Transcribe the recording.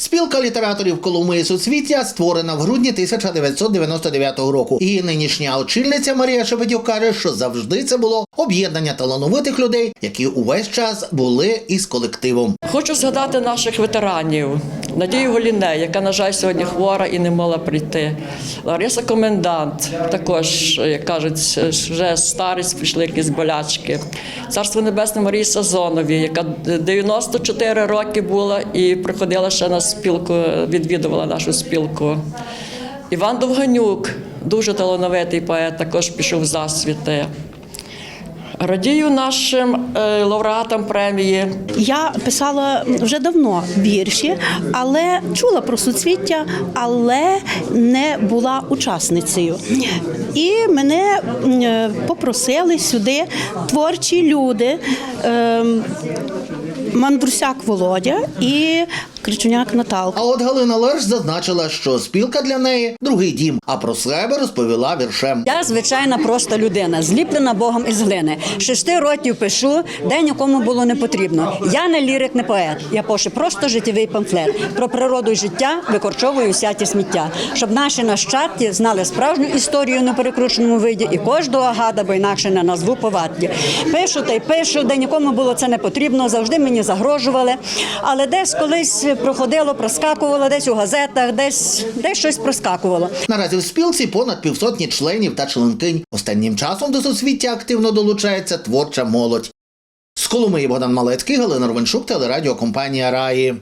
Спілка літераторів Коломиї Суцвіття створена в грудні 1999 року. Її нинішня очільниця Марія Шебедюк каже, що завжди це було об'єднання талановитих людей, які увесь час були із колективом. Хочу згадати наших ветеранів. Надію Голіне, яка, на жаль, сьогодні хвора і не могла прийти. Лариса Комендант, також, як кажуть, вже старість прийшли якісь болячки. Царство Небесне Марії Сазонові, яка 94 роки була і приходила ще на спілку, відвідувала нашу спілку. Іван Довганюк, дуже талановитий поет, також пішов в засвіти. Радію нашим е, лауреатам премії Я писала вже давно вірші, але чула про суцвіття, але не була учасницею. І мене е, попросили сюди творчі люди. ем, Мандрусяк Володя і Кричуняк Наталка. А от Галина Лерш зазначила, що спілка для неї другий дім, а про себе розповіла віршем. Я звичайна проста людина, зліплена Богом із глини. Шести років пишу, де нікому було не потрібно. Я не лірик, не поет. Я пишу просто життєвий памфлет. Про природу і життя викорчовую всякі сміття, щоб наші нащадки знали справжню історію на перекрученому виді і кожного гада, бо інакше не назву повадки. Пишу та й пишу, де нікому було це не потрібно, завжди мені загрожували. Але десь колись проходило, проскакувало, десь у газетах, десь, десь щось проскакувало. Наразі в спілці понад півсотні членів та членкинь. Останнім часом до соцвіття активно долучається творча молодь. З Коломиї Богдан Малецький, Галина Ровеншук, телерадіокомпанія Раї.